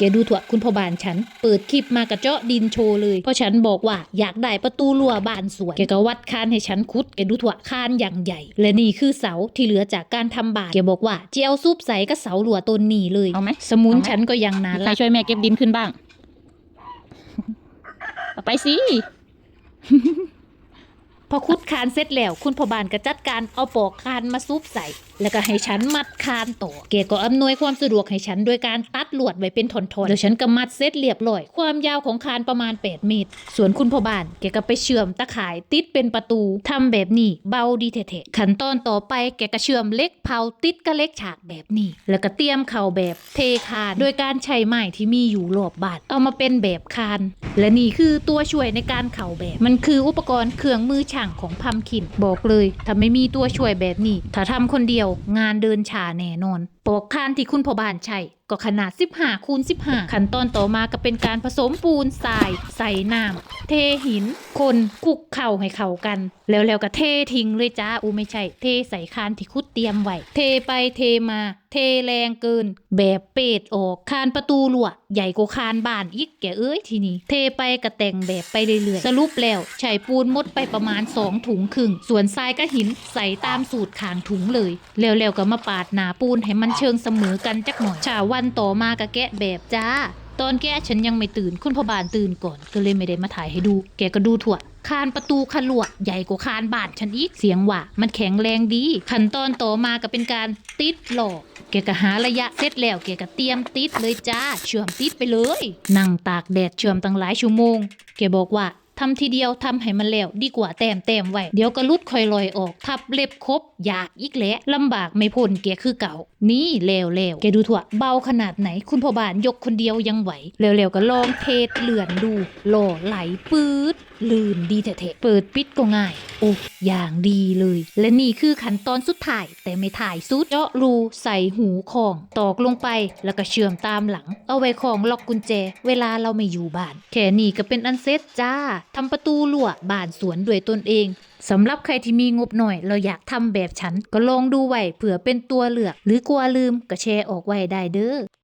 แกดูถั่วคุณพ่อบ้านฉัน เปิดคลิปมากระเจาะดินโชว์เลยเพราะฉันบอกว่าอยากได้ประตูรั้วบ้านสวนแกก็วัดคานให้ฉันคุดแกดูถั่วคานอย่างใหญ่ และนี่คือเสาที่เหลือจากการทำบ้านแกบอกว่าจะเอาซุปใส่กับเสารั้วต้นนี้เลยเอาไหมสมุนเอาไหมฉันก็ยังนานใครละช่วยแม่เก็บดินขึ้นบ้างเอาไปสิ พอคุดคานเสร็จแล้ว คุณพ่อบ้านก็จัดการเอาปอกคานมาซุปใส่ แล้วก็ให้ฉันมัดคานต่อแกก็อำนวยความสะดวกให้ฉันโดยการตัดลวดไว้เป็นทอนๆแล้วฉันก็มัดเสร็จเรียบร้อย ความยาวของคานประมาณ8เมตร ส่วนคุณพ่อบ้านแกก็ไปเชื่อมตะข่ายติดเป็นประตูทำแบบนี้เบาดีเทะๆขั้นตอนต่อไปแกก็เชื่อมเล็กเผาติดกับเล็กฉากแบบนี้ แล้วก็เตรียมเข่าแบบเทคาน โดยการใช้ไม้ที่มีอยู่รอบบานเอามาเป็นแบบคาน และนี่คือตัวช่วยในการเข่าแบบ มันคืออุปกรณ์เครื่องมือช่างของพัมคินบอกเลยถ้าไม่มีตัวช่วยแบบนี้ ถ้าทำคนเดียวงานเดินช้าแน่นอน ปอกคานที่คุณพ่อบ้านใช้ก็ขนาด 15คูณ15 ขั้นตอนต่อมาก็เป็นการผสมปูนทราย ใส่น้ำเทหิน คนคุกเข่าให้เข้ากัน แล้วแล้วก็เททิ้งเลยจ้าอูไม่ใช่ เทใส่คานที่คุดเตรียมไว้เทไปเทมา เทแรงเกิน แบบเป็ดออกคานประตูรั่วใหญ่กว่าคานบ้านอีกแกเอ้ยทีนี้เทไปกระแต่งแบบไปเรื่อยๆสรุปแล้วใช้ปูนมดไปประมาณ2ถุงครึ่งส่วนทรายกับหินใส่ตามสูตรขางถุงเลย แล้วๆก็มาปาดหนาปูนให้มันเชิงเสมอกันจักหน่อยชาวันต่อมาก็แกะแบบจ้า ตอนแกะฉันยังไม่ตื่นคุณพ่อบานตื่นก่อน ก็เลยไม่ได้มาถ่ายให้ดู แกก็ดูถั่วคานประตูขลวดใหญ่กว่าคานบานฉันอีกเสียงว่า มันแข็งแรงดี ขั้นตอนต่อมาก็เป็นการติดหลอกแกก็หาระยะเสร็จแล้วแกก็เตรียมติดเลยจ้าเชื่อมติดไปเลย นั่งตากแดดเชื่อมตั้งหลายชั่วโมง แกบอกว่า ทำทีเดียวทำให้มันแล้วดีกว่าแต้มแต้มไว้ เดี๋ยวก็ลุดคอยลอยออก ทับเล็บครบอยากอีกแหละลำบากไม่พ้นแกคือเก่า นี่แล้วแล้วแกดูถั่วเบาขนาดไหน คุณพ่อบ้านยกคนเดียวยังไหวแล้วๆก็ลองเทสเลื่อนดูหล่อไหลปื๊ดลื่นดีแท้ๆเปิดปิดก็ง่าย โอ้อย่างดีเลย และนี่คือขั้นตอนสุดท้าย แต่ไม่ถ่ายสุดเจาะรูใส่หูของตอกลงไปแล้วก็เชื่อมตามหลัง เอาไว้ของล็อกกุญแจ เวลาเราไม่อยู่บ้านแค่นี้ก็เป็นอันเสร็จจ้าทำประตูลั่วบ้านสวนด้วยตนเองสำหรับใครที่มีงบหน่อย เราอยากทำแบบฉัน ก็ลองดูไว้เผื่อเป็นตัวเลือก หรือกลัวลืมก็แชร์ออกไว้ได้เด้อ